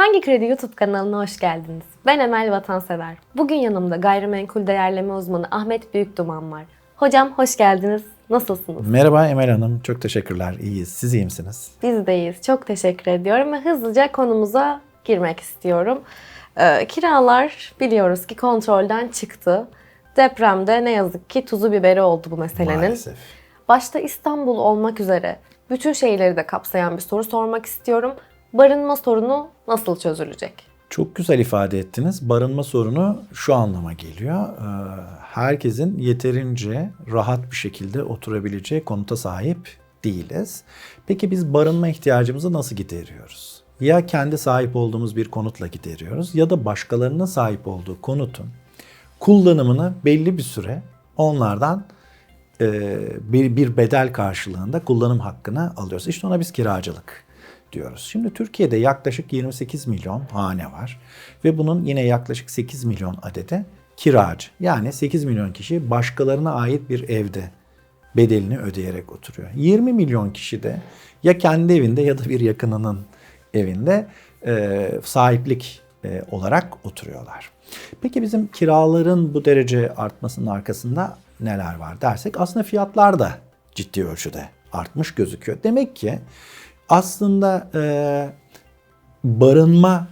Hangi Kredi YouTube kanalına hoş geldiniz? Ben Emel Vatansever. Bugün yanımda gayrimenkul değerleme uzmanı Ahmet Büyükduman var. Hocam hoş geldiniz. Nasılsınız? Merhaba Emel Hanım, çok teşekkürler. İyiyiz. Siz iyi misiniz? Biz de iyiyiz. Çok teşekkür ediyorum ve hızlıca konumuza girmek istiyorum. Ee, kiralar biliyoruz ki kontrolden çıktı. Depremde ne yazık ki tuzu biberi oldu bu meselenin. Maalesef. Başta İstanbul olmak üzere bütün şehirleri de kapsayan bir soru sormak istiyorum. Barınma sorunu nasıl çözülecek? Çok güzel ifade ettiniz. Barınma sorunu şu anlama geliyor. Ee, Herkesin yeterince rahat bir şekilde oturabileceği konuta sahip değiliz. Peki biz barınma ihtiyacımızı nasıl gideriyoruz? Ya kendi sahip olduğumuz bir konutla gideriyoruz ya da başkalarının sahip olduğu konutun kullanımını belli bir süre onlardan e, bir, bedel karşılığında kullanım hakkını alıyoruz. İşte ona biz kiracılık diyoruz. Şimdi Türkiye'de yaklaşık 28 milyon hane var ve bunun yine yaklaşık 8 milyon adede kiracı. Yani 8 milyon kişi başkalarına ait bir evde bedelini ödeyerek oturuyor. 20 milyon kişi de ya kendi evinde ya da bir yakınının evinde e, sahiplik e, olarak oturuyorlar. Peki bizim kiraların bu derece artmasının arkasında neler var dersek aslında fiyatlar da ciddi ölçüde artmış gözüküyor. Demek ki aslında e, barınma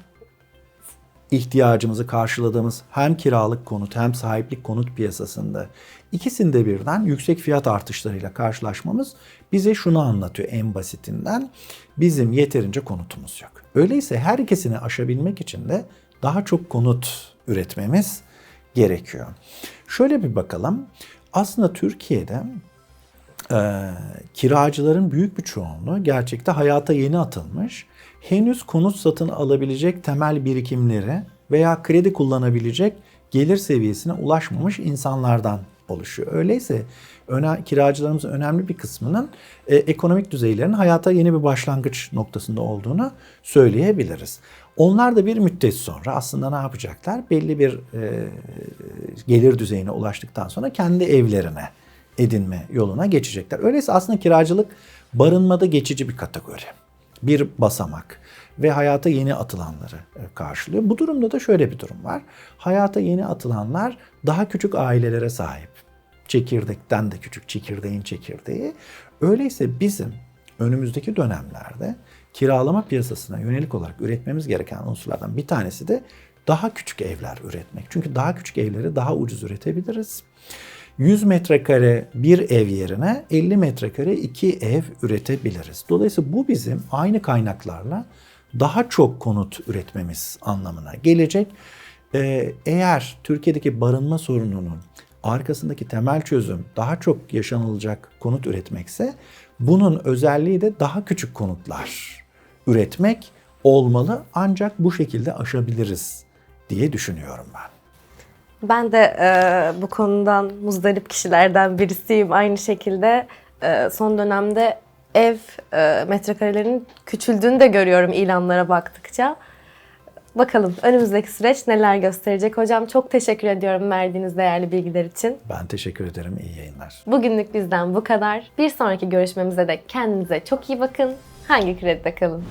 ihtiyacımızı karşıladığımız hem kiralık konut hem sahiplik konut piyasasında ikisinde birden yüksek fiyat artışlarıyla karşılaşmamız bize şunu anlatıyor en basitinden. Bizim yeterince konutumuz yok. Öyleyse her ikisini aşabilmek için de daha çok konut üretmemiz gerekiyor. Şöyle bir bakalım. Aslında Türkiye'de e, kiracıların büyük bir çoğunluğu gerçekte hayata yeni atılmış. Henüz konut satın alabilecek temel birikimleri veya kredi kullanabilecek gelir seviyesine ulaşmamış insanlardan oluşuyor. Öyleyse öne, kiracılarımızın önemli bir kısmının e, ekonomik düzeylerinin hayata yeni bir başlangıç noktasında olduğunu söyleyebiliriz. Onlar da bir müddet sonra aslında ne yapacaklar? Belli bir e, gelir düzeyine ulaştıktan sonra kendi evlerine edinme yoluna geçecekler. Öyleyse aslında kiracılık barınmada geçici bir kategori. Bir basamak ve hayata yeni atılanları e, karşılıyor. Bu durumda da şöyle bir durum var. Hayata yeni atılanlar daha küçük ailelere sahip. Çekirdekten de küçük, çekirdeğin çekirdeği. Öyleyse bizim önümüzdeki dönemlerde kiralama piyasasına yönelik olarak üretmemiz gereken unsurlardan bir tanesi de daha küçük evler üretmek. Çünkü daha küçük evleri daha ucuz üretebiliriz. 100 metrekare bir ev yerine 50 metrekare iki ev üretebiliriz. Dolayısıyla bu bizim aynı kaynaklarla daha çok konut üretmemiz anlamına gelecek. Ee, eğer Türkiye'deki barınma sorununun arkasındaki temel çözüm daha çok yaşanılacak konut üretmekse bunun özelliği de daha küçük konutlar üretmek olmalı ancak bu şekilde aşabiliriz diye düşünüyorum ben. Ben de e, bu konudan muzdarip kişilerden birisiyim. Aynı şekilde e, son dönemde ev e, metrekarelerinin küçüldüğünü de görüyorum ilanlara baktıkça. Bakalım önümüzdeki süreç neler gösterecek. Hocam çok teşekkür ediyorum verdiğiniz değerli bilgiler için. Ben teşekkür ederim. İyi yayınlar. Bugünlük bizden bu kadar. Bir sonraki görüşmemize de kendinize çok iyi bakın. Hangi kredide kalın?